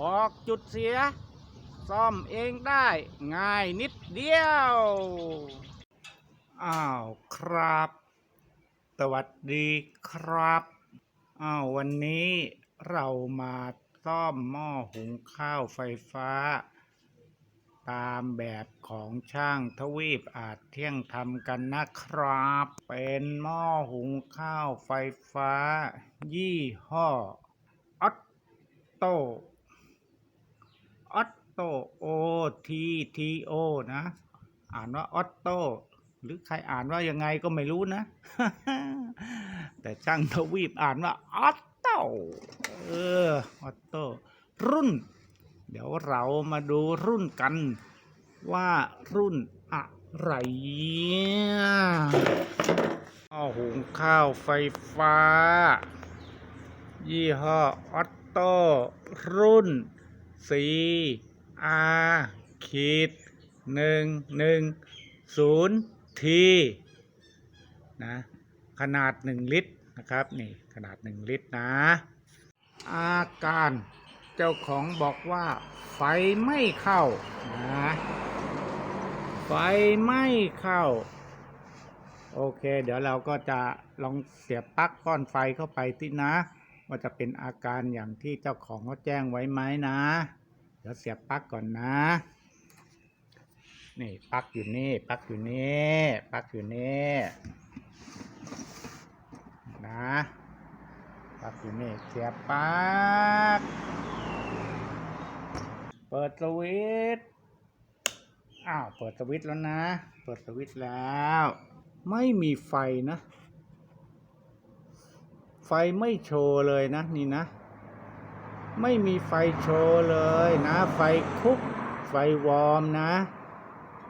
บอกจุดเสีย ซ่อมเองได้ง่ายนิดเดียว อ้าวครับ สวัสดีครับ อ้าววันนี้เรามาซ่อมหม้อหุงข้าวไฟฟ้า ตามแบบของช่างทวีปอาจเที่ยงทำกันนะครับ เป็นหม้อหุงข้าวไฟฟ้า ยี่ห้อออตโตออต โตโอทีทีโอนะ อ่านว่าออตโตหรือใครอ่านว่ายังไงก็ไม่รู้นะ แต่ช่างทวีปอ่านว่าออตโตเออออตโตรุ่น เดี๋ยวเรามาดูรุ่นกัน ว่ารุ่นอะไรอ้อหุงข้าวไฟฟ้า ยี่ห้อออตโตรุ่น C R ขีดหนึ่งหนึ่งศูนย์ทีนะขนาดหนึ่งลิตรนะครับนี่ขนาดหนึ่งลิตรนะ อาการเจ้าของบอกว่า ไฟไม่เข้านะไฟไม่เข้า โอเค เดี๋ยวเราก็จะลองเสียบปลั๊กป้อนไฟเข้าไปที่นะ ว่าจะเป็นอาการอย่างที่เจ้าของเขาแจ้งไว้ไหมนะ ดี๋ยวเสียบปลั๊กก่อนนะ นี่ปลั๊กอยู่นี่ปลั๊กอยู่นี่ปลั๊กอยู่นี่นะปลั๊กอยู่นี่เสียบปลั๊กเปิดสวิตช์อ้าวเปิดสวิตช์แล้วนะ เปิดสวิตช์แล้ว ไม่มีไฟนะ ไฟไม่โชว์เลยนะนี่นะ ไม่มีไฟโชว์เลยนะ ไฟคุก ไฟวอร์มนะ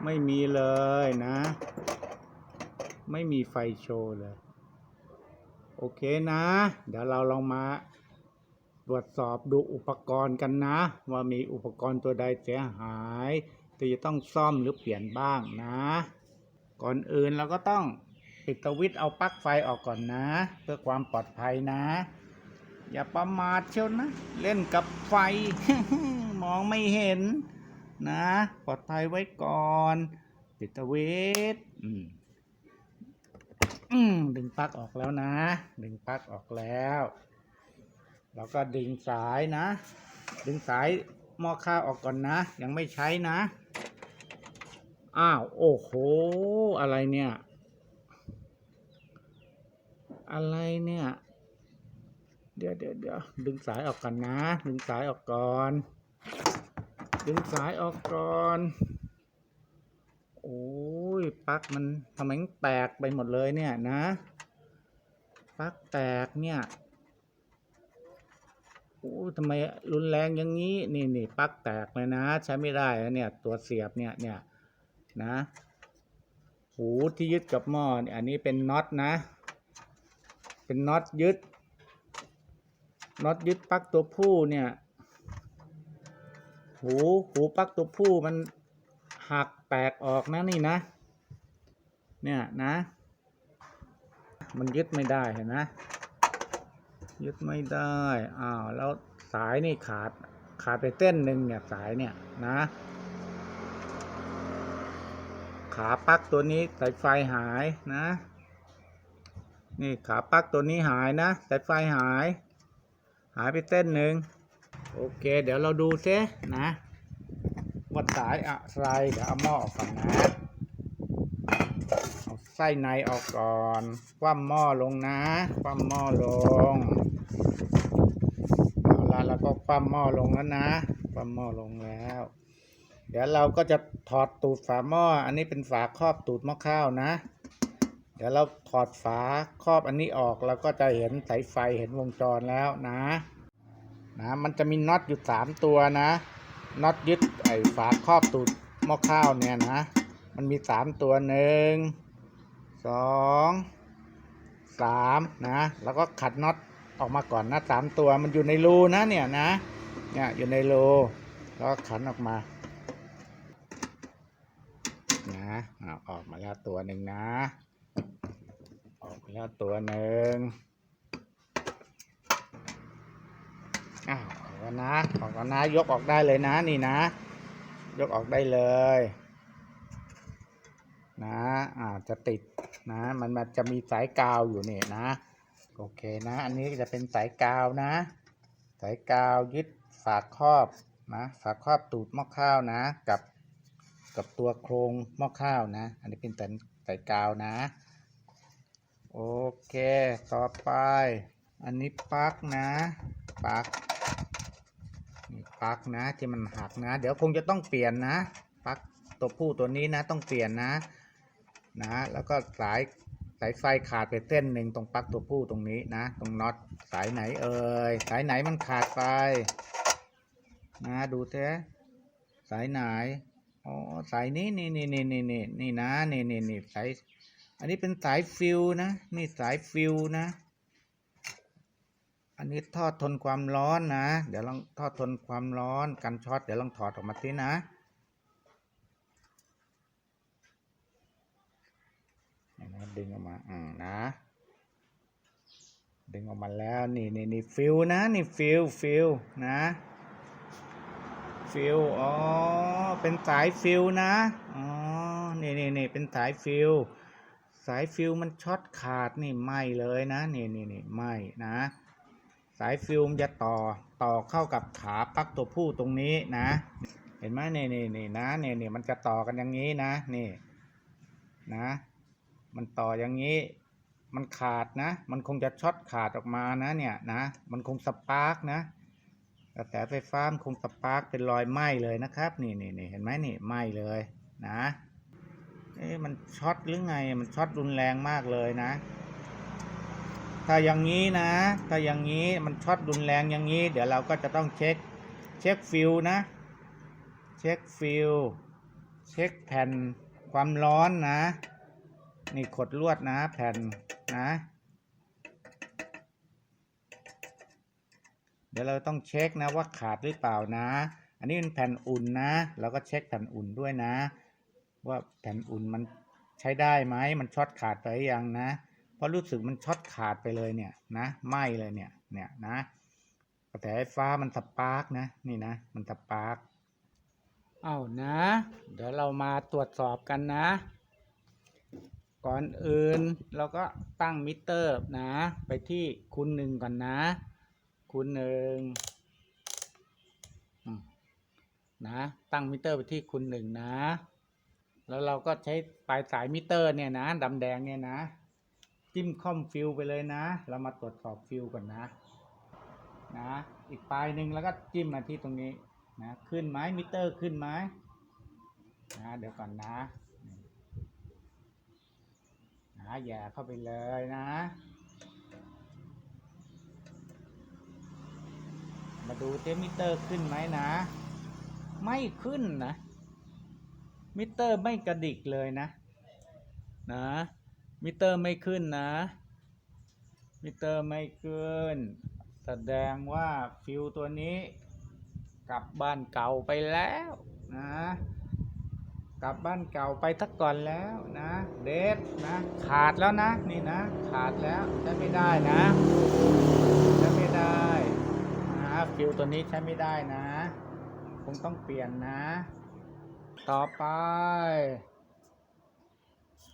ไม่มีเลยนะ ไม่มีไฟโชว์เลย โอเคนะ เดี๋ยวเราลองมาตรวจสอบดูอุปกรณ์กันนะ ว่ามีอุปกรณ์ตัวใดเสียหายที่จะต้องซ่อมหรือเปลี่ยนบ้างนะ ก่อนอื่นเราก็ต้องปิดสวิตช์เอาปลั๊กไฟออกก่อนนะ เพื่อความปลอดภัยนะ อย่าประมาทเชียวนะ เล่นกับไฟ มองไม่เห็น นะปลอดภัยไว้ก่อนปิดสวิตช์อืมอืมดึงปลั๊กออกแล้วนะ ดึงปลั๊กออกแล้ว แล้วก็ดึงสายนะ ดึงสายหม้อข้าวออกก่อนนะ ยังไม่ใช้นะ อ้าว โอ้โห อะไรเนี่ย อะไรเนี่ย เดี๋ยวเดี๋ยวเดี๋ยวดึงสายออกก่อนนะ ดึงสายออกก่อน ดึงสายออกก่อน โอ้ยปลั๊กมันทำไมแตกไปหมดเลยเนี่ยนะปลั๊กแตกเนี่ยโอ้ทำไมรุนแรงอย่างนี้ นี่นี่ปลั๊กแตกเลยนะ ใช้ไม่ได้แล้วเนี่ย ตัวเสียบเนี่ยเนี่ยนะหูที่ยึดกับหม้อเนี่ยอันนี้เป็นน็อตนะ เป็นน็อตยึด น็อตยึดปลั๊กตัวผู้เนี่ย หูหูปลั๊กตัวผู้มันหักแตกออกนะนี่นะ เนี่ยนะ มันยึดไม่ได้เห็นไหมยึดไม่ได้อ้าวแล้วสายนี่ขาดขาดไปเส้นหนึ่งเนี่ยสายเนี่ยนะ ขาปลั๊กตัวนี้สายไฟหายนะ นี่ขาปลั๊กตัวนี้หายนะสายไฟหาย หายไปเส้นหนึ่งโอเค เดี๋ยวเราดูซินะว่าสายอะไรเดี๋ยวเอาหม้อออกก่อนนะเอาไส้ในออกก่อนคว่ำหม้อลงนะคว่ำหม้อลงเอาละแล้วก็คว่ำหม้อลงแล้วนะคว่ำหม้อลงแล้ว เดี๋ยวเราก็จะถอดตูดฝาหม้อ อันนี้เป็นฝาครอบตูดหม้อข้าวนะ เดี๋ยวเราถอดฝาครอบอันนี้ออกเราก็จะเห็นสายไฟเห็นวงจรแล้วนะ นะมันจะมีน็อตอยู่สามตัวนะน็อตยึดไอ้ฝาครอบตูดหม้อข้าวเนี่ยนะ มันมีสามตัวหนึ่งสองสามนะแล้วก็ขัดน็อตออกมาก่อนนะสามตัวมันอยู่ในรูนะเนี่ยนะเนี่ยอยู่ในรูแล้วก็ขันออกมานะเอาออกมาแล้วตัวหนึ่งนะ ออกมาแล้วตัวหนึ่ง อ้าวออกแล้วนะออกแล้วนะ ยกออกได้เลยนะ นี่นะ ยกออกได้เลย นะอ่าจะติดนะ มันมันจะมีสายกาวอยู่นี่นะ โอเคนะ อันนี้จะเป็นสายกาวนะ สายกาวยึดฝากครอบนะ ฝากครอบตูดหม้อข้าวนะ กับกับตัวโครงหม้อข้าวนะ อันนี้เป็นสายสายกาวนะ โอเค ต่อไป อันนี้ปลั๊กนะปลั๊ก ปลั๊กนะที่มันหักนะ เดี๋ยวคงจะต้องเปลี่ยนนะปลั๊กตัวผู้ตัวนี้นะต้องเปลี่ยนนะนะแล้วก็สายสายไฟขาดไปเส้นหนึ่งตรงปลั๊กตัวผู้ตรงนี้นะ ตรงน็อตสายไหนเอ่ยสายไหนมันขาดไป นะดูเถอะสายไหนอ๋อสายนี้นี่นี่นี่นี่นี่นี่นะนี่นี่นี่สายอันนี้เป็นสายฟิวนะนี่สายฟิวนะ อันนี้ทอดทนความร้อนนะ เดี๋ยวลองทอดทนความร้อนกันช็อตเดี๋ยวลองถอดออกมาสินะนี่นะ ดึงออกมา อืมนะ ดึงออกมาแล้ว นี่นี่นี่ฟิวนะ นี่ฟิวฟิวนะ ฟิวอ๋อ เป็นสายฟิวนะ อ๋อ นี่นี่นี่เป็นสายฟิว สายฟิวมันช็อตขาดนี่ไหมเลยนะ นี่นี่นี่ไหมนะ สายฟิวมจะต่อต่อเข้ากับขาปักตัวผู้ตรงนี้นะ เห็นไหมเนี่นี่นี่นะเนี่นี่มันจะต่อกันอย่างนี้นะนี่นะ มันต่ออย่างนี้ มันขาดนะ มันคงจะช็อตขาดออกมานะเนี่ยนะ มันคงสปาร์กนะกระแสไฟฟ้ามันคงสปาร์กเป็นรอยไหม้เลยนะครับ นี่นี่นี่เห็นไหมนี่ไหม้เลยนะเอ๊ะมันช็อตหรือไงมันช็อตรุนแรงมากเลยนะ ถ้าอย่างนี้นะ ถ้าอย่างนี้มันช็อตรุนแรงอย่างนี้ เดี๋ยวเราก็จะต้องเช็ค เช็คฟิลนะ เช็คฟิลเช็คแผ่นความร้อนนะ นี่ขดลวดนะ แผ่นนะ เดี๋ยวเราต้องเช็คนะว่าขาดหรือเปล่านะ อันนี้เป็นแผ่นอุ่นนะเราก็เช็คแผ่นอุ่นด้วยนะ ว่าแผ่นอุ่นมันใช้ได้ไหมมันช็อตขาดไปยังนะ เพราะรู้สึกมันช็อตขาดไปเลยเนี่ยนะไหม้เลยเนี่ยเนี่ยนะกระแสไฟฟ้ามันสปาร์กนะนี่นะ มันสปาร์กเอานะ เดี๋ยวเรามาตรวจสอบกันนะ ก่อนอื่นเราก็ตั้งมิเตอร์นะ ไปที่คูณหนึ่งก่อนนะ คูณหนึ่งนะตั้งมิเตอร์ไปที่คูณหนึ่งนะ แล้วเราก็ใช้ปลายสายมิเตอร์เนี่ยนะดำแดงเนี่ยนะ จิ้มค่อมฟิวไปเลยนะ เรามาตรวจสอบฟิวก่อนนะ นะ อีกปลายหนึ่งแล้วก็จิ้มมาที่ตรงนี้นะ ขึ้นไหมมิเตอร์ขึ้นไหมนะ เดี๋ยวก่อนนะนะแย่เข้าไปเลยนะ มาดูเทมิเตอร์ขึ้นไหมนะ ไม่ขึ้นนะ มิเตอร์ไม่กระดิกเลยนะ นะ มิเตอร์ไม่ขึ้นนะ มิเตอร์ไม่ขึ้น แสดงว่าฟิวตัวนี้กลับบ้านเก่าไปแล้วนะกลับบ้านเก่าไปทักก่อนแล้วนะเดทนะขาดแล้วนะนี่นะขาดแล้วใช้ไม่ได้นะใช้ไม่ได้นะฟิวตัวนี้ใช้ไม่ได้นะคงต้องเปลี่ยนนะ ต่อไป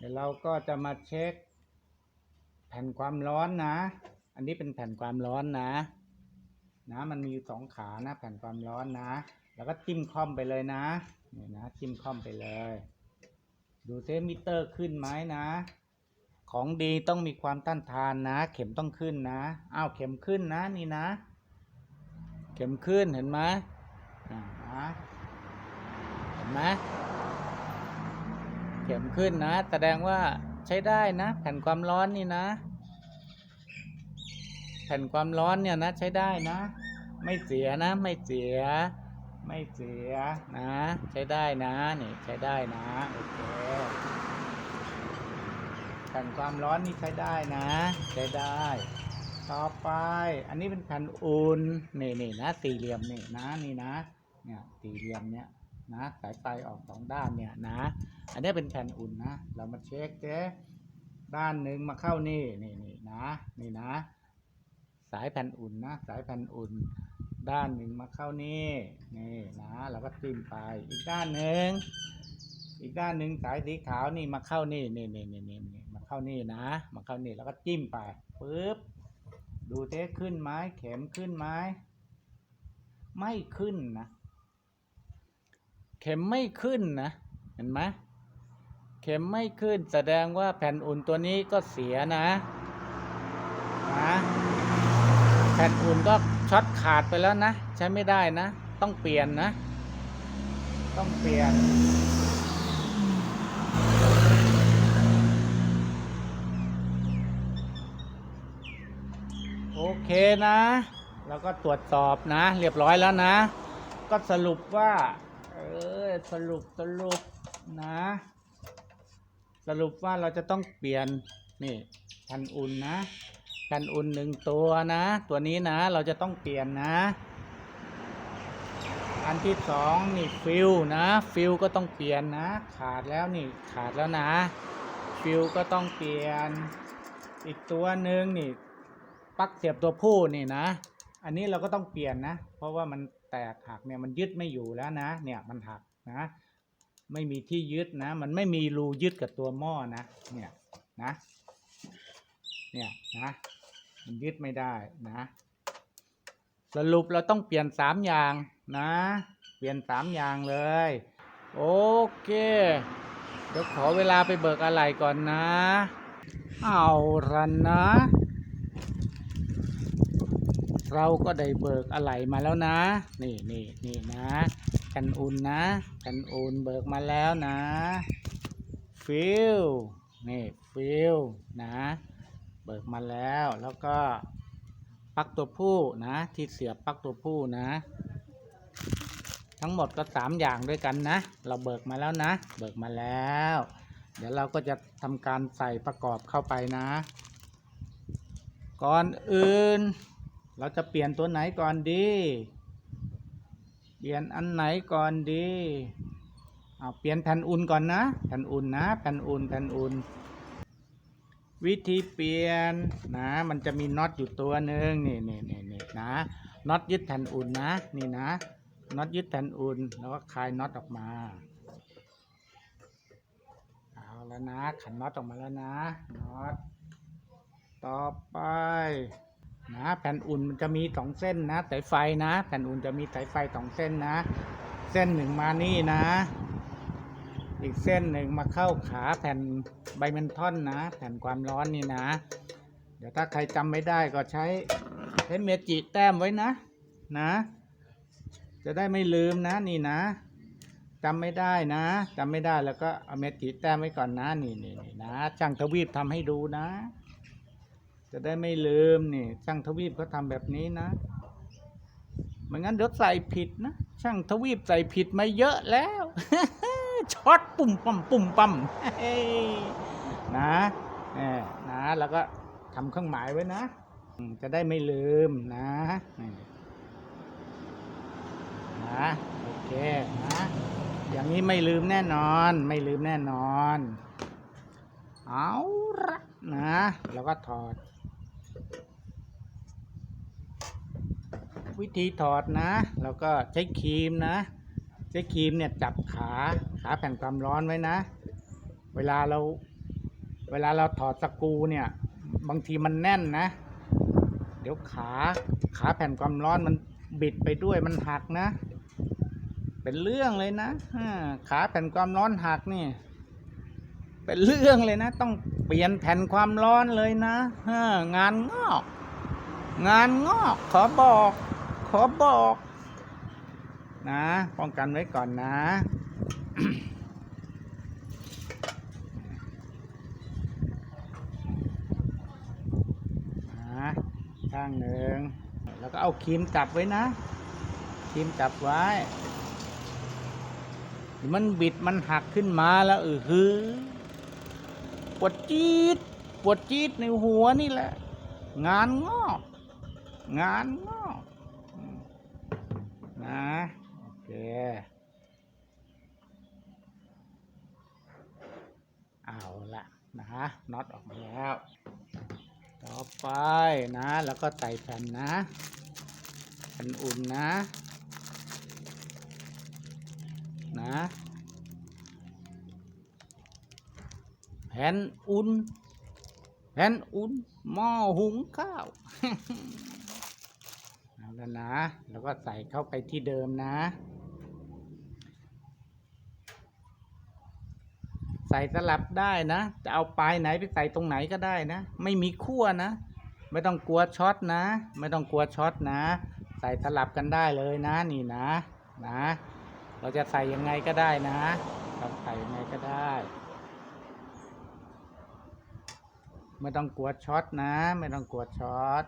ดี๋ยวเราก็จะมาเช็ค แผ่นความร้อนนะ อันนี้เป็นแผ่นความร้อนนะ นะ มันมีอยู่สองขานะ แผ่นความร้อนนะ แล้วก็จิ้มคอมไปเลยนะนี่นะจิ้มคอมไปเลย ดูเซมิเตอร์ขึ้นไหมนะ ของดีต้องมีความต้านทานนะ เข็มต้องขึ้นนะอ้าวเข็มขึ้นนะนี่นะ เข็มขึ้นเห็นไหมอ่านะเห็นไหม เข็มขึ้นนะ แสดงว่าใช้ได้นะ แผ่นความร้อนนี่นะ แผ่นความร้อนเนี่ยนะ ใช้ได้นะ ไม่เสียนะ ไม่เสีย ไม่เสียนะ ใช้ได้นะนี่ใช้ได้นะโอเคแผ่นความร้อนนี่ใช้ได้นะ ใช้ได้ ต่อไป อันนี้เป็นแผ่นอุ่นนี่นี่นะ สี่เหลี่ยมนี่นะนี่นะ เนี่ยสี่เหลี่ยมเนี่ยนะสายไฟออกสองด้านเนี่ยนะ อันนี้เป็นแผ่นอุ่นนะ เรามาเช็คเจ๊ด้านหนึ่งมาเข้านี่นี่นี่นะนี่นะ สายแผ่นอุ่นนะ สายแผ่นอุ่น ด้านหนึ่งมาเข้านี่นี่นะ เราก็จิ้มไปอีกด้านหนึ่งอีกด้านหนึ่งสายสีขาวนี่มาเข้านี่นี่นี่นี่นี่นี่มาเข้านี่นะ มาเข้านี่แล้วก็จิ้มไปปึ๊บดูเทสขึ้นไหมเข็มขึ้นไหมไม่ขึ้นนะ เข็มไม่ขึ้นนะ เห็นไหม เข็มไม่ขึ้นแสดงว่าแผ่นอุ่นตัวนี้ก็เสียนะนะแผ่นอุ่นก็ช็อตขาดไปแล้วนะ ใช้ไม่ได้นะ ต้องเปลี่ยนนะ ต้องเปลี่ยน โอเคนะ แล้วก็ตรวจสอบนะ เรียบร้อยแล้วนะ ก็สรุปว่า เออสรุปสรุปนะ สรุปว่าเราจะต้องเปลี่ยนนี่แผ่นอุ่นนะแผ่นอุ่นหนึ่งตัวนะ ตัวนี้นะเราจะต้องเปลี่ยนนะ อันที่สองนี่ฟิลนะฟิลก็ต้องเปลี่ยนนะ ขาดแล้วนี่ขาดแล้วนะ ฟิลก็ต้องเปลี่ยน อีกตัวหนึ่งนี่ปักเสียบตัวผู้นี่นะ อันนี้เราก็ต้องเปลี่ยนนะ เพราะว่ามันแตกหักเนี่ยมันยึดไม่อยู่แล้วนะ เนี่ยมันหักนะ ไม่มีที่ยึดนะ มันไม่มีรูยึดกับตัวหม้อนะ เนี่ยนะ เนี่ยนะ มันยึดไม่ได้นะ สรุปเราต้องเปลี่ยนสามอย่างนะ เปลี่ยนสามอย่างเลย โอเค เดี๋ยวขอเวลาไปเบิกอะไรก่อนนะ เอาละนะเราก็ได้เบิกอะไหล่มาแล้วนะ นี่นี่นี่นะ กันอุ่นนะ กันอุ่นเบิกมาแล้วนะฟิลนี่ฟิลนะ เบิกมาแล้วแล้วก็ปักตัวผู้นะ ที่เสียบปักตัวผู้นะ ทั้งหมดก็สามอย่างด้วยกันนะ เราเบิกมาแล้วนะ เบิกมาแล้ว เดี๋ยวเราก็จะทำการใส่ประกอบเข้าไปนะ ก่อนอื่น เราจะเปลี่ยนตัวไหนก่อนดี เปลี่ยนอันไหนก่อนดีเอาเปลี่ยนแผ่นอุ่นก่อนนะ แผ่นอุ่นนะ แผ่นอุ่น แผ่นอุ่น วิธีเปลี่ยนนะ มันจะมีน็อตอยู่ตัวหนึ่งนี่นี่นี่นี่นะ น็อตยึดแผ่นอุ่นนะ นี่นะ น็อตยึดแผ่นอุ่น แล้วก็คลายน็อตออกมา เอาแล้วนะ ขันน็อตออกมาแล้วนะ น็อต ต่อไป นะแผ่นอุ่นมันจะมีสองเส้นนะสายไฟนะแผ่นอุ่นจะมีสายไฟสองเส้นนะ เส้นหนึ่งมานี่นะ อีกเส้นหนึ่งมาเข้าขาแผ่นไบเมนทอนนะ แผ่นความร้อนนี่นะ เดี๋ยวถ้าใครจำไม่ได้ก็ใช้ใช้เมจิแต้มไว้นะนะ จะได้ไม่ลืมนะนี่นะจำไม่ได้นะจำไม่ได้แล้วก็เอาเมจิแต้มไว้ก่อนนะนี่นี่นะช่างทวีปทำให้ดูนะ จะได้ไม่ลืมนี่ ช่างทวีปเขาทำแบบนี้นะไม่งั้นเดี๋ยวใส่ผิดนะ ช่างทวีปใส่ผิดมาเยอะแล้วช็อตปุ่มปั๊มปุ่มปั๊มนะเออนะแล้วก็ทำเครื่องหมายไว้นะ จะได้ไม่ลืมนะนี่นะโอเคนะอย่างนี้ไม่ลืมแน่นอน ไม่ลืมแน่นอน เอาละนะ แล้วก็ถอด วิธีถอดนะ แล้วก็ใช้ครีมนะ ใช้ครีมเนี่ยจับขาขาแผ่นความร้อนไว้นะ เวลาเรา เวลาเราถอดสกูเนี่ย บางทีมันแน่นนะ เดี๋ยวขาขาแผ่นความร้อนมันบิดไปด้วยมันหักนะ เป็นเรื่องเลยนะขาแผ่นความร้อนหักนี่ เป็นเรื่องเลยนะ ต้องเปลี่ยนแผ่นความร้อนเลยนะงานงอกงานงอกขอบอก ขอบอก นะป้องกันไว้ก่อนนะนะข้างหนึ่งแล้วก็เอาครีมจับไว้นะครีมจับไว้ มันบิดมันหักขึ้นมาแล้วเออฮือ ปวดจี๊ดปวดจี๊ดในหัวนี่แหละ งานงอก งานงอก นะ โอเคเอาละนะน็อตออกมาแล้ว ต่อไปนะ แล้วก็ใส่แผ่นนะแผ่นอุ่นนะ นะแผ่นอุ่นแผ่นอุ่นหม้อหุงข้าว แล้วนะ แล้วก็ใส่เข้าไปที่เดิมนะ ใส่สลับได้นะ จะเอาปลายไหนไปใส่ตรงไหนก็ได้นะ ไม่มีขั้วนะ ไม่ต้องกลัวช็อตนะ ไม่ต้องกลัวช็อตนะ ใส่สลับกันได้เลยนะนี่นะ นะ เราจะใส่ยังไงก็ได้นะเราใส่ยังไงก็ได้ไม่ต้องกลัวช็อตนะ ไม่ต้องกลัวช็อต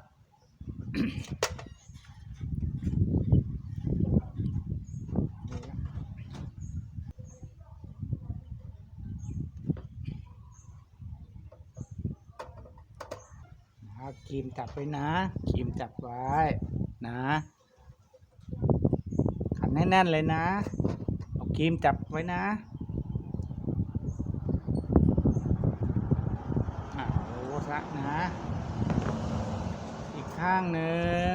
เอาค รีมจับไว้นะ ครีมจับไว้นะขันแน่นๆเลยนะ เอาครีมจับไว้นะเอาละนะ อีกข้างหนึ่ง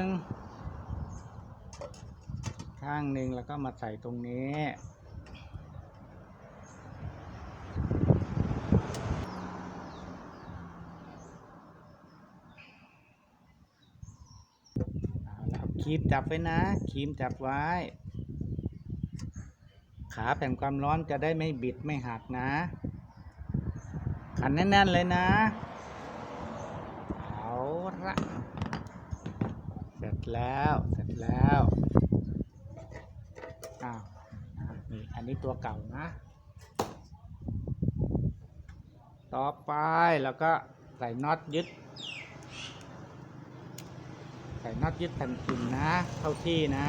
ข้างหนึ่งแล้วก็มาใส่ตรงนี้ เอาละค รีมจับไว้นะครีมจับไว้ ขาแผ่นความร้อนจะได้ไม่บิดไม่หักนะ ขันแน่นๆเลยนะ เอาละเสร็จแล้วเสร็จแล้วอ้าวนี่อันนี้ตัวเก่านะ ต่อไปแล้วก็ใส่น็อตยึด ส่น็อตยึดแผ่นอุ่นนะ เข้าที่นะ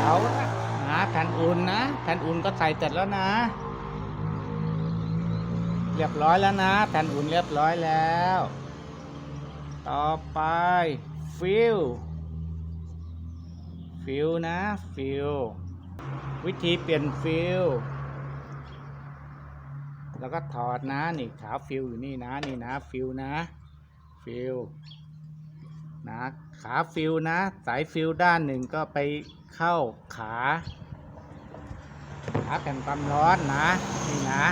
เอาละนะแผ่นอุ่นนะ แผ่นอุ่นก็ใส่เสร็จแล้วนะ เรียบร้อยแล้วนะ แผ่นอุ่นเรียบร้อยแล้ว ต่อไปฟิล ฟิลนะฟิลวิธีเปลี่ยนฟิลแล้วก็ถอดนะนี่ขาฟิลอยู่นี่นะนี่นะฟิลนะฟิลนะขาฟิลนะ สายฟิลด้านหนึ่งก็ไปเข้าขาขาแผ่นความร้อนนะนี่นะ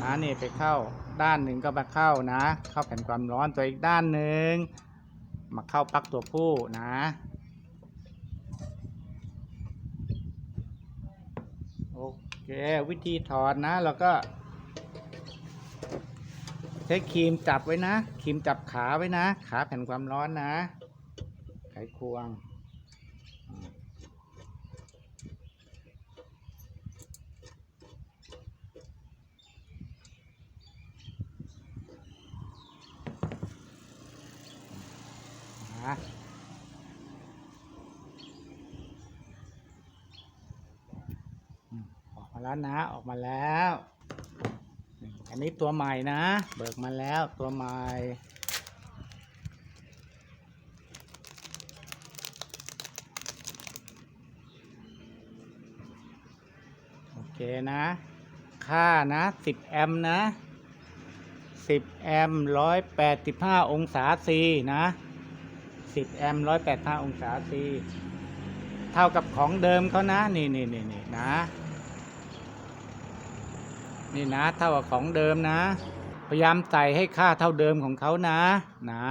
นะนี่ไปเข้าด้านหนึ่งก็มาเข้านะ เข้าแผ่นความร้อนตัวอีกด้านหนึ่งมาเข้าปลั๊กตัวผู้นะ โอ เควิธีถอดนะเราก็ ใช้ครีมจับไว้นะครีมจับขาไว้นะ ขาแผ่นความร้อนนะ ไขควงนะอืมออกมา แล้วนะออกมาแล้ว อันนี้ตัวใหม่นะ เบิกมาแล้วตัวใหม่โอเคนะ ค่านะ10แอมป์นะ10แอมป์185 องศาซีนะ10แอมป์185 องศาซีเท่ากับของเดิมเขานะ นี่นี่นี่นี่นะ นี่นะเท่ากับของเดิมนะ พยายามใส่ให้ค่าเท่าเดิมของเขานะนะ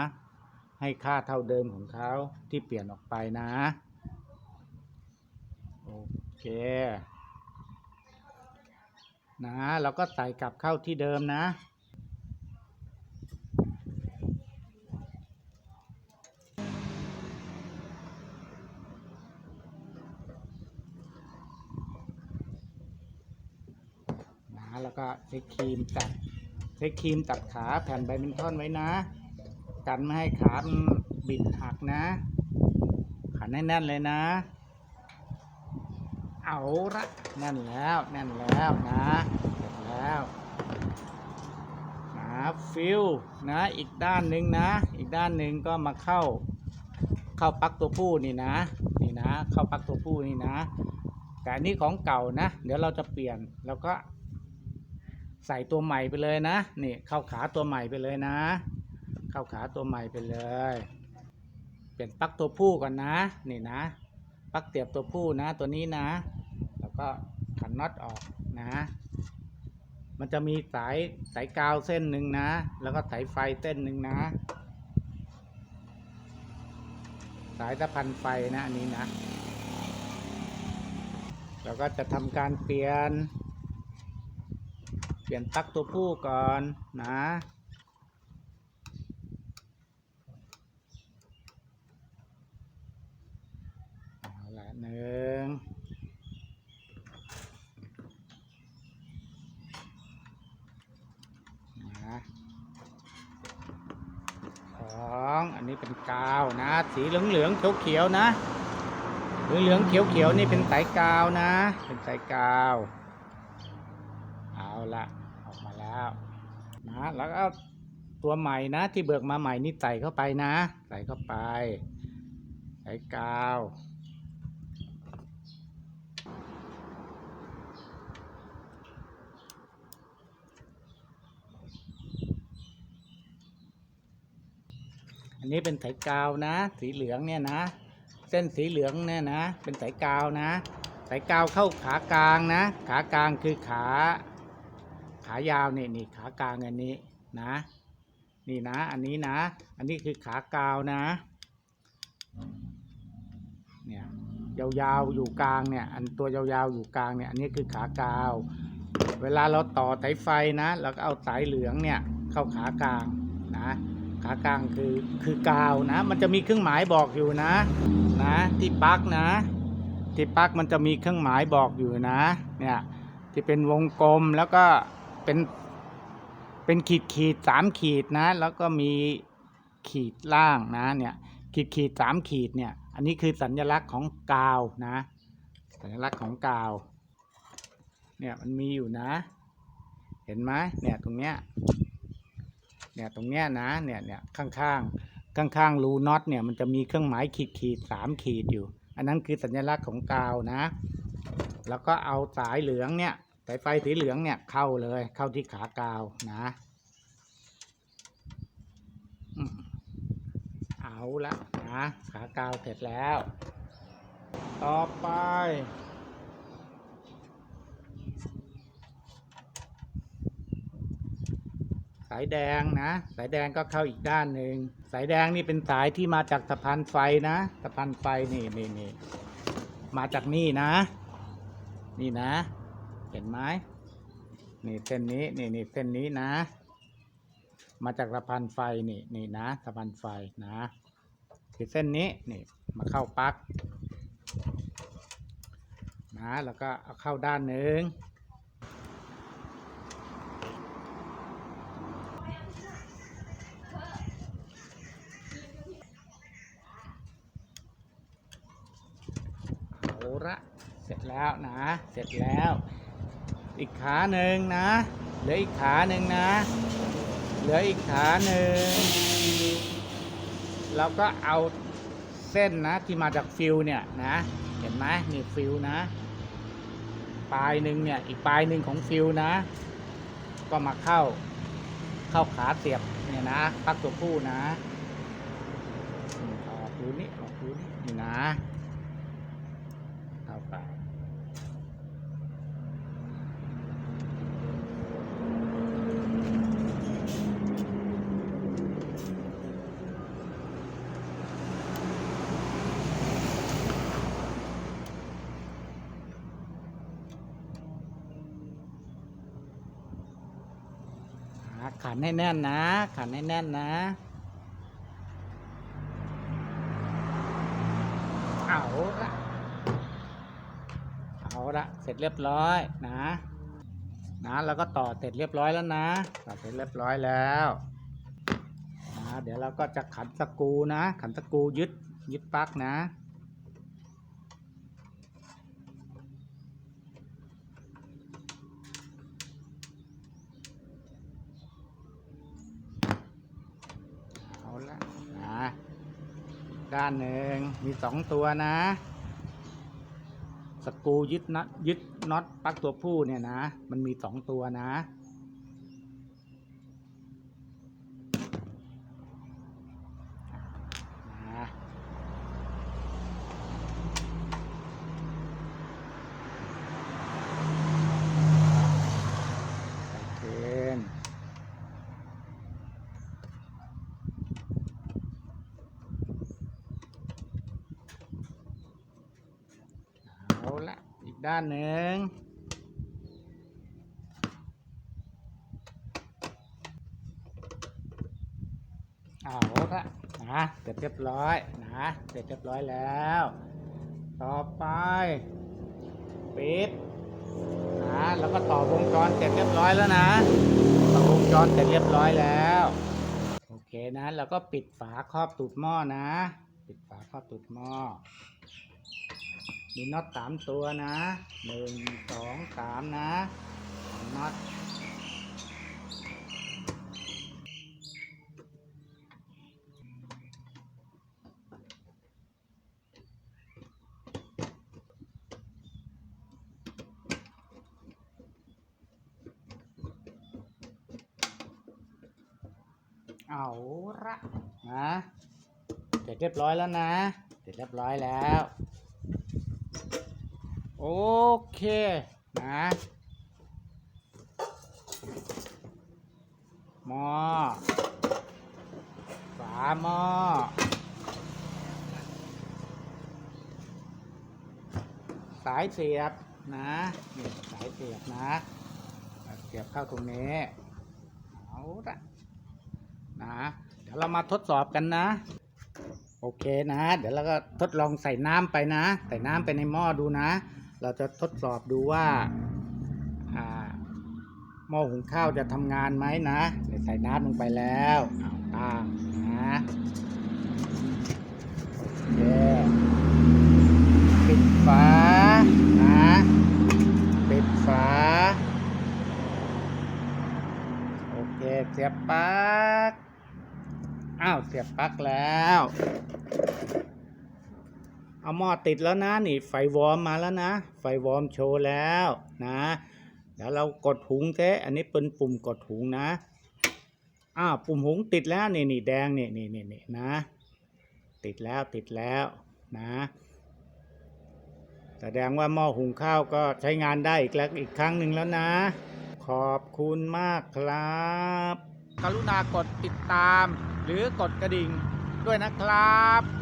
ให้ค่าเท่าเดิมของเขาที่เปลี่ยนออกไปนะโอเคนะเราก็ใส่กลับเข้าที่เดิมนะ แล้วก็ใช้ครีมตัดใช้ครีมตัดขาแผ่นใบมินทอนไว้นะ กันไม่ให้ขาบิดหักนะขันให้แน่นเลยนะ เอาละแน่นแล้วแน่นแล้วนะเสร็จแล้วนะฟิลนะอีกด้านหนึ่งนะ อีกด้านหนึ่งก็มาเข้า เข้าปักตัวผู้นี่นะนี่นะ เข้าปักตัวผู้นี่นะ แต่อันนี้ของเก่านะ เดี๋ยวเราจะเปลี่ยนเราก็ ใส่ตัวใหม่ไปเลยนะ นี่เข้าขาตัวใหม่ไปเลยนะ เข้าขาตัวใหม่ไปเลย เปลี่ยนปลั๊กตัวผู้ก่อนนะ นี่นะปลั๊กเสียบตัวผู้นะตัวนี้นะ แล้วก็ขันน็อตออกนะ มันจะมีสายสายกาวเส้นหนึ่งนะ แล้วก็สายไฟเส้นหนึ่งนะ สายตะพันไฟนะอันนี้นะเราก็จะทำการเปลี่ยน ลี่ยนปลั๊กตัวผู้ก่อนนะเอาละหนึ่งนะสองอันนี้เป็นกาวนะ สีเหลืองเหลืองเขียวเขียวนะ เหลืองเหลืองเขียวเขียวนี่เป็นสายกาวนะ เป็นสายกาว เอาละ แล้วนะแล้วก็ตัวใหม่นะที่เบิกมาใหม่นี่ใส่เข้าไปนะ ใส่เข้าไปสายกาว อันนี้เป็นสายกาวนะ สีเหลืองเนี่ยนะ เส้นสีเหลืองเนี่ยนะ เป็นสายกาวนะ สายกาวเข้าขากลางนะ ขากลางคือขาายาวนี่นี่ขากลางอันนี้นะ นี่นะ อันนี้นะ อันนี้คือขากาวนะ เนี่ยยาวๆอยู่กลางเนี่ย อันตัวยาวๆอยู่กลางเนี่ย อันนี้คือขากาว เวลาเราต่อสายไฟนะ เราก็เอาสายเหลืองเนี่ยเข้าขากลางนะ ขากลางคือคือกาวนะ มันจะมีเครื่องหมายบอกอยู่นะ นะที่ปลั๊กนะที่ปลั๊กมันจะมีเครื่องหมายบอกอยู่นะ เนี่ยที่เป็นวงกลมแล้วก็ เป็นเป็นขีดขีดสามขีดนะ แล้วก็มีขีดล่างนะเนี่ยขีดขีดสามขีดเนี่ย อันนี้คือสัญลักษณ์ของกาวนะ สัญลักษณ์ของกาว เนี่ยมันมีอยู่นะ เห็นไหมเนี่ยตรงเนี้ยเนี่ยตรงเนี้ยนะเนี่ยเนี่ยข้างข้างข้างข้างรูน็อตเนี่ยมันจะมีเครื่องหมายขีดขีดสามขีดอยู่ อันนั้นคือสัญลักษณ์ของกาวนะ แล้วก็เอาสายเหลืองเนี่ยายไฟสีเหลืองเนี่ยเข้าเลยเข้าที่ขากาวนะเอาละนะขากาวเสร็จแล้ว ต่อไป สายแดงนะ สายแดงก็เข้าอีกด้านหนึ่งสายแดงนี่เป็นสายที่มาจากสะพานไฟนะสะพานไฟนี่นี่นี่มาจากนี่นะ นี่นะ เห็นไหมนี่เส้นนี้นี่นี่เส้นนี้นะ มาจากสะพานไฟนี่นี่นะสะพานไฟนะคือเส้นนี้นี่มาเข้าปลั๊กนะแล้วก็เอาเข้าด้านหนึ่งเอาละเสร็จแล้วนะ เสร็จแล้ว อีกขาหนึ่งนะ เหลืออีกขาหนึ่งนะ เหลืออีกขาหนึ่งเราก็เอาเส้นนะที่มาจากฟิวเนี่ยนะ เห็นไหมนี่ฟิวนะ ปลายหนึ่งเนี่ยอีกปลายหนึ่งของฟิวนะ ก็มาเข้าเข้าขาเสียบเนี่ยนะปลักตัวผู้นะอออกดูนี่ออกดูนี่นี่นะ เข้าไปอ่า ขันให้แน่นนะ ขันให้แน่นนะเอาละเอาละเสร็จเรียบร้อยนะนะแล้วก็ต่อเสร็จเรียบร้อยแล้วนะต่อเสร็จเรียบร้อยแล้วนะเดี๋ยวเราก็จะขันสกูนะ ขันสกูยึดยึดปลั๊กนะ ด้านหนึ่งมีสองตัวนะ สกูยึดน็อตยึดน็อตปักตัวผู้เนี่ยนะ มันมีสองตัวนะ ด้านหนึ่งเอาละนะเสร็จเรียบร้อยนะเสร็จเรียบร้อยแล้ว ต่อไปปิดนะแล้วก็ต่อวงจรเสร็จเรียบร้อยแล้วนะต่อวงจรเสร็จเรียบร้อยแล้วโอเคนะแล้วก็ปิดฝาครอบตูดหม้อนะ ปิดฝาครอบตูดหม้อ มีน็อตสามตัวนะหนึ่งสองสามนะน็อตเอาละนะ เสร็จเรียบร้อยแล้วนะ เสร็จเรียบร้อยแล้ว โอเคนะหม้อฝาหม้อสายเสียบนะนี่สายเสียบนะเสียบเข้าตรงนี้เอาละนะเดี๋ยวเรามาทดสอบกันนะ โอเคนะ เดี๋ยวเราก็ทดลองใส่น้ำไปนะ ใส่น้ำไปในหม้อดูนะ เราจะทดสอบดูว่าหม้อหุงข้าวจะทำงานไหมนะเดี๋ยวใส่น้ำลงไปแล้วเอาตั้งนะโอเคปิดฝานะปิดฝาโอเคเสียบปลั๊กอ้าวเสียบปลั๊กแล้ว เอาหม้อติดแล้วนะนี่ไฟวอร์มมาแล้วนะ ไฟวอร์มโชว์แล้วนะเดี๋ยวเรากดหุงเทอันนี้เป็นปุ่มกดหุงนะอ้าวปุ่มหุงติดแล้วนี่นี่แดงนี่นี่นี่นี่นะ ติดแล้วติดแล้วนะแสดงว่าหม้อหุงข้าวก็ใช้งานได้อีกแล้วอีกครั้งหนึ่งแล้วนะ ขอบคุณมากครับ กรุณากดติดตาม หรือกดกระดิ่งด้วยนะครับ